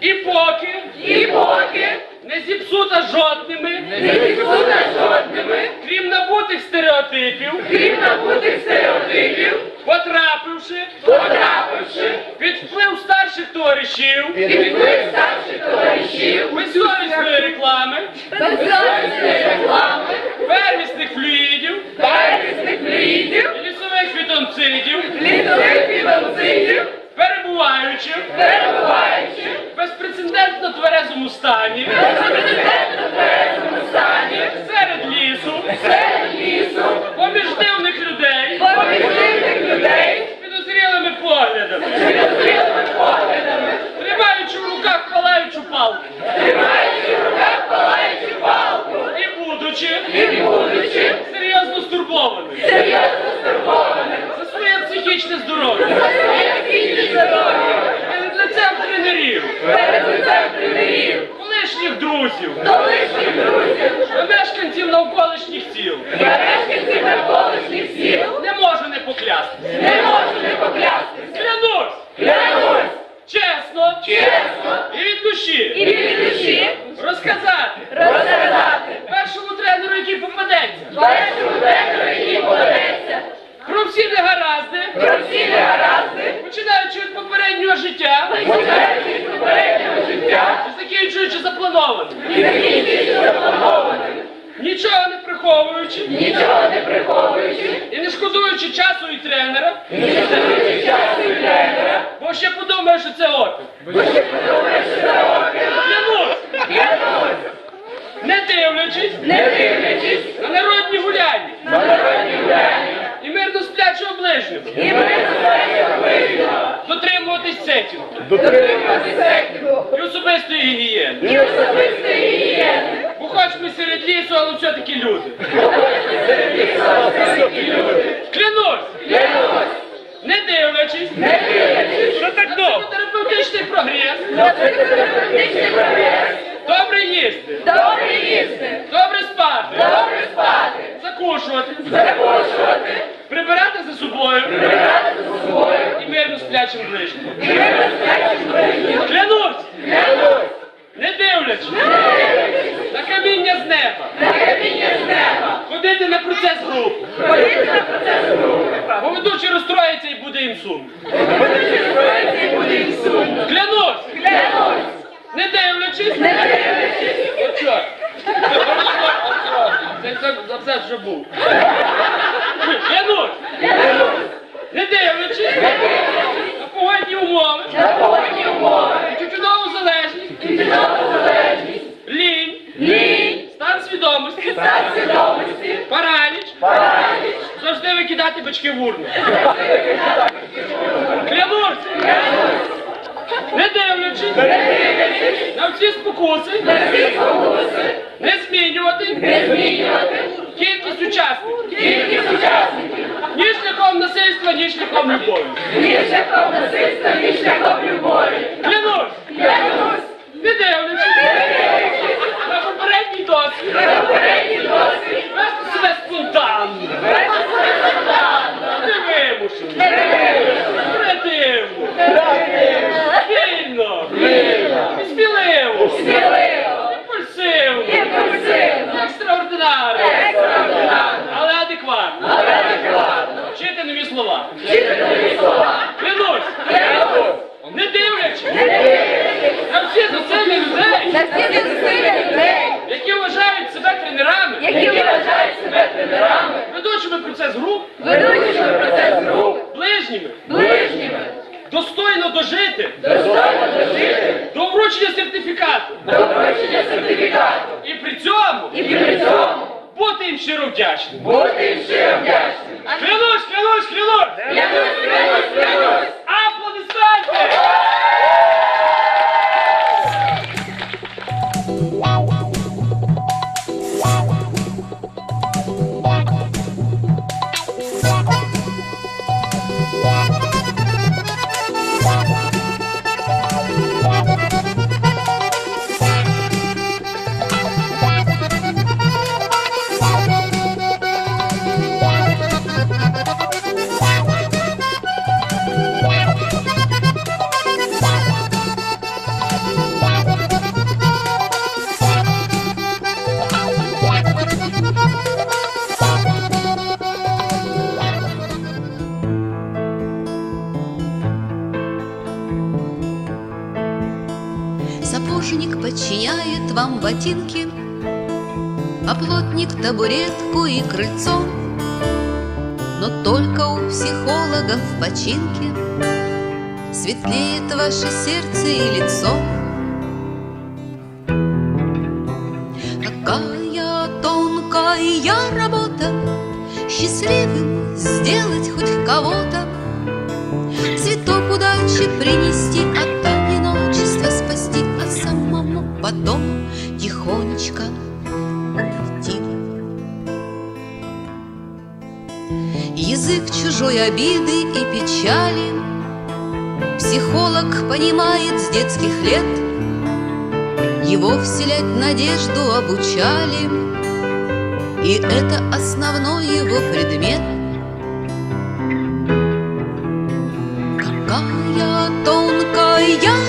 І поки І поки не зіпсута жодними, не відсутна жодними, крім набутих стереотипів, крім набутих стереотипів, потрапивши потрапивши під вплив старших товаришів, під вплив старших товаришів, безсовісної реклами, безсовісної реклами, первісних флюїдів первісних флюїдів, лісових фітонцидів, лісових фітонцидів, перебуваючи. Перебуваючи. В безпрецедентно тверезому стані. Безпрецедентно тренера, і не часу і тренера, бо ще подумає, що це опір. бо ще подумаєш, що це опір. Клянусь, Клянусь, не дивлячись! Не дивлячись! На народні гуляння! На народні гуляння, і мирно сплячого ближнього, і безпечно ближнього, дотримуватись сетів дотримувати секту і особистої гігієни. і особистої гігієни. Бо хоч ми серед лісу, але все-таки люди. терапевтичний прогрес, на психотерапевтичний прогрес, добре їсти, добре їсти, добре спати, добре спати, закушувати, запрошувати, прибирати за собою прибирати за собою і мирно сплячим ближнім. і безпечно ближнього. Клянусь, Клянусь, Не дивлячись. Не дивлячись. На каміння з неба, на каміння з неба, ходити на процес групи, ходити на процес групи, бо ведучий розстроїться і буде їм сум. будучи зброїться і буде їм сумно. Клянусь, Клянусь, не дивлячись, не дивлячись, От що? Це це абзац вже був. Клянусь, клянусь, не дивлячись. На погодні умови, на погодні умови, завжди бички в урну. Клянусь, не дивлячись! На всі спокуси, не змінювати! Кількість учасників! Кількість учасників, ні шляхом насильства, ні шляхом любові. ні шляхом насильства, ні шляхом слова. Клянусь, Клянусь, не дивлячись. Не дивлячись. На всі зусилля людей, на всі зусилля людей, які вважають себе тренерами, які вважають себе тренерами, ведучими процес груп, ботинки, А плотник табуретку и крыльцо. Но только у психолога в починке Светлеет ваше сердце и лицо. Какая тонкая работа Счастливым сделать хоть кого-то Цветок удачи принести От одиночества спасти А самому потом тихонечко уйти Язык чужой обиды и печали Психолог понимает с детских лет. Его вселять надежду обучали И это основной его предмет. Какая тонкая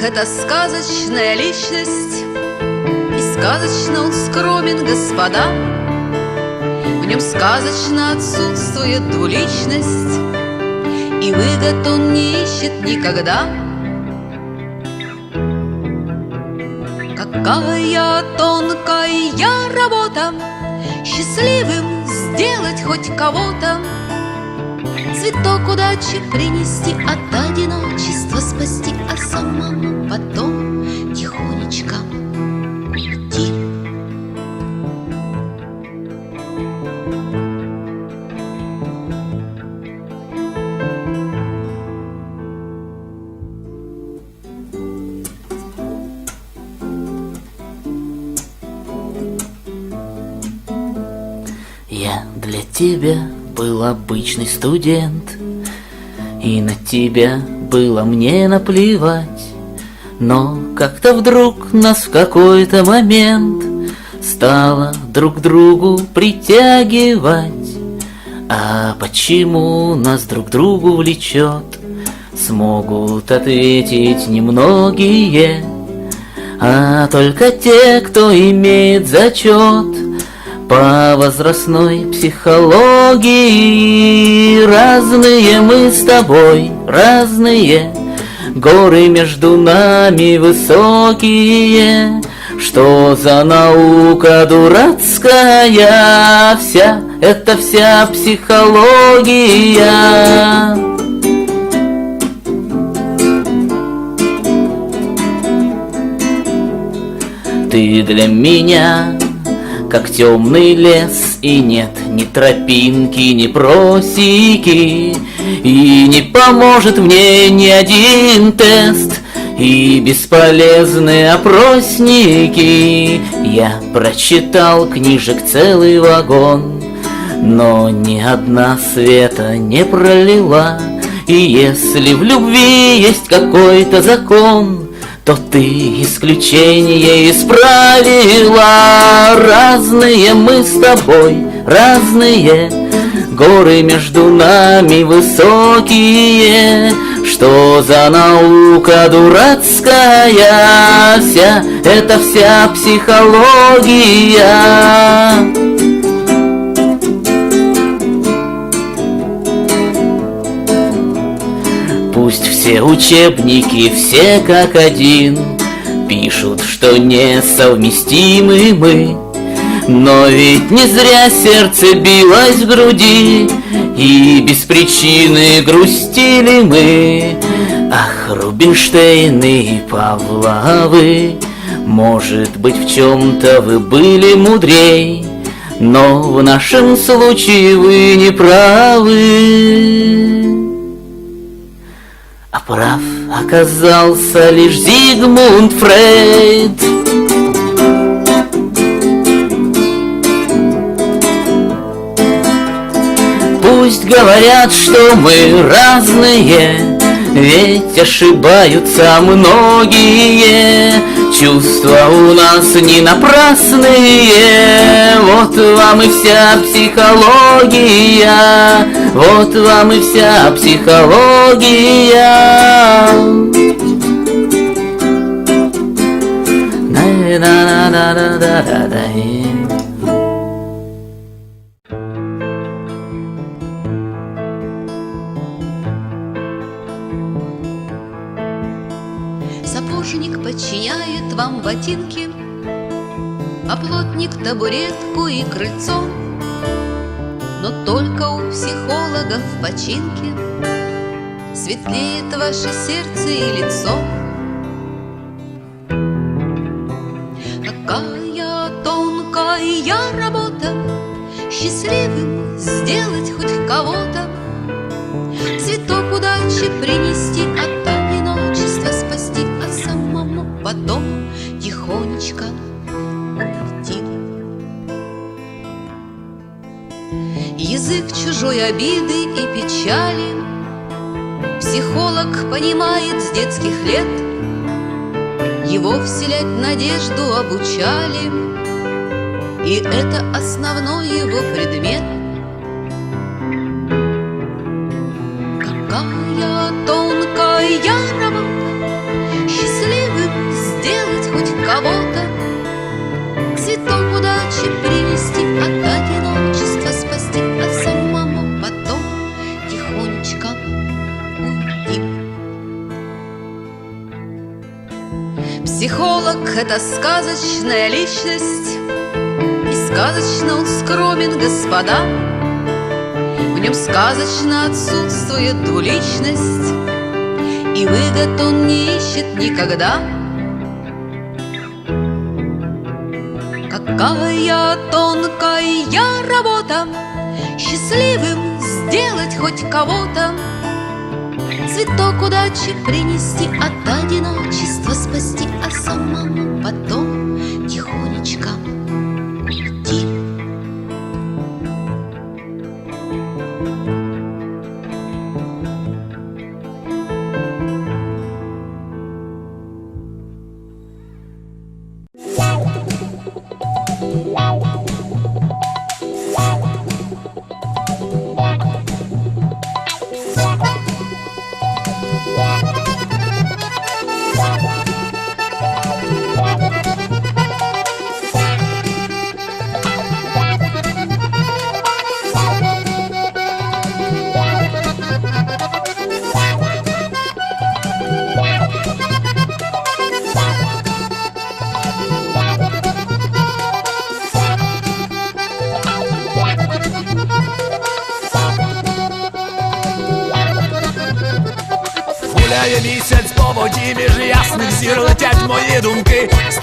Это сказочная личность. И сказочно он скромен, господа. В нем сказочно отсутствует двуличность. И выгод он не ищет никогда. Какая тонкая работа Счастливым сделать хоть кого-то Цветок удачи принести От одиночества спасти А самому потом. Тихонечко уйти. Я для тебя был обычный студент, И на тебя было мне наплевать. Но как-то вдруг нас в какой-то момент Стало друг другу притягивать. А почему нас друг другу влечет, Смогут ответить немногие, А только те, кто имеет зачет по возрастной психологии Разные мы с тобой, разные. Горы между нами высокие. Что за наука дурацкая? Вся, это вся психология. Ты для меня как темный лес, и нет ни тропинки, ни просеки, и не поможет мне ни один тест, и бесполезные опросники. Я прочитал книжек целый вагон, но ни одна света не пролила. И если в любви есть какой-то закон, то ты исключение исправила. Разные мы с тобой, разные Горы между нами высокие. Что за наука дурацкая? Вся, это вся психология Пусть все учебники, все как один. Пишут, что несовместимы мы. Но ведь не зря сердце билось в груди. И без причины грустили мы. Ах, Рубинштейн и Павловы Может быть, в чем-то вы были мудрей Но в нашем случае вы не правы а прав оказался лишь Зигмунд Фрейд. Пусть говорят, что мы разные, ведь ошибаются многие. Чувства у нас не напрасные, вот вам и вся психология. Вот вам и вся психология. Сапожник подчиняет вам ботинки, А плотник табуретку и крыльцо. Но только у психологов в починке Светлеет ваше сердце и лицо. Какая тонкая работа Счастливым сделать хоть кого-то Цветок удачи принести От одиночества спасти А самому потом тихонечко чужой обиды и печали. Психолог понимает с детских лет. Его вселять надежду обучали. И это основной его предмет. Какая тонкая работа Счастливым сделать хоть кого-то. Цветок удачи принести От одиночества Психолог — это сказочная личность. И сказочно он скромен, господа. В нем сказочно отсутствует двуличность. И выгод он не ищет никогда. Какая тонкая работа Счастливым сделать хоть кого-то Цветок удачи принести От одиночества спасти А самому потом тихонечко уйти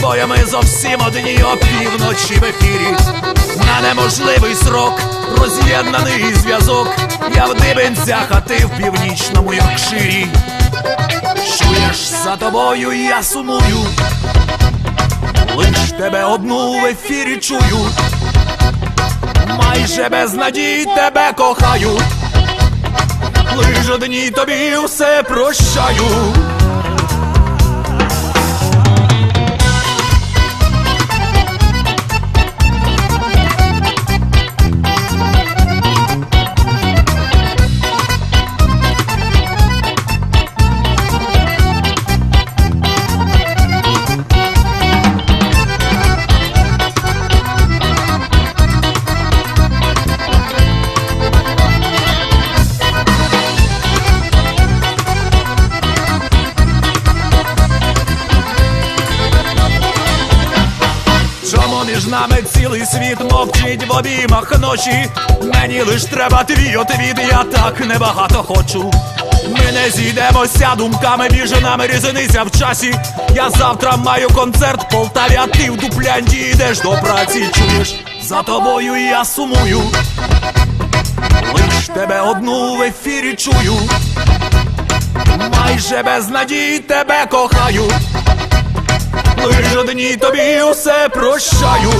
тобою ми зовсім одні опівночі в ефірі. На неможливий срок, роз'єднаний зв'язок. Я в дибенцях, а ти в північному Йоркширі. Чуєш за тобою, я сумую. Лиш тебе одну в ефірі чую. Майже без надій тебе кохаю. Лиш одній тобі все прощаю. Цілий світ мовчить в обіймах ночі? Мені лиш треба твій отвід, я так небагато хочу. Ми не зійдемося думками, між нами різниця в часі. Я завтра маю концерт Полтаві, а ти в Дуплянді йдеш до праці. Чуєш, за тобою я сумую. Лиш тебе одну в ефірі чую. Майже без надій тебе кохаю. Лиш одній тобі усе прощаю.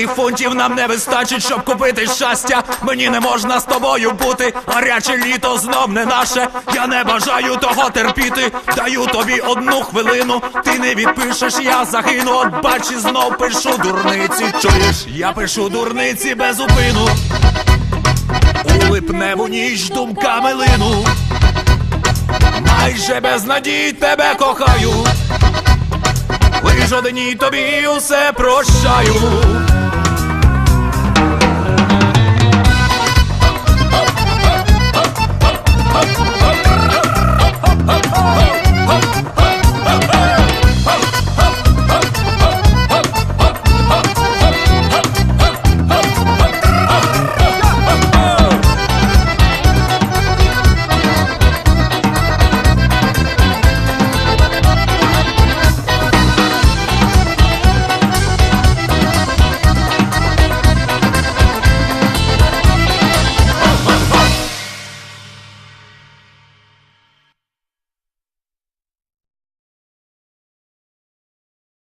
Англійських фунтів нам не вистачить, щоб купити щастя. Мені не можна з тобою бути. Гаряче літо знов не наше. Я не бажаю того терпіти. Даю тобі одну хвилину. Ти не відпишеш, я загину. От бач, і знов пишу дурниці. Чуєш, я пишу дурниці без упину. У липневу ніч думками лину. Майже без надій тебе кохаю. Лиш одній тобі усе прощаю.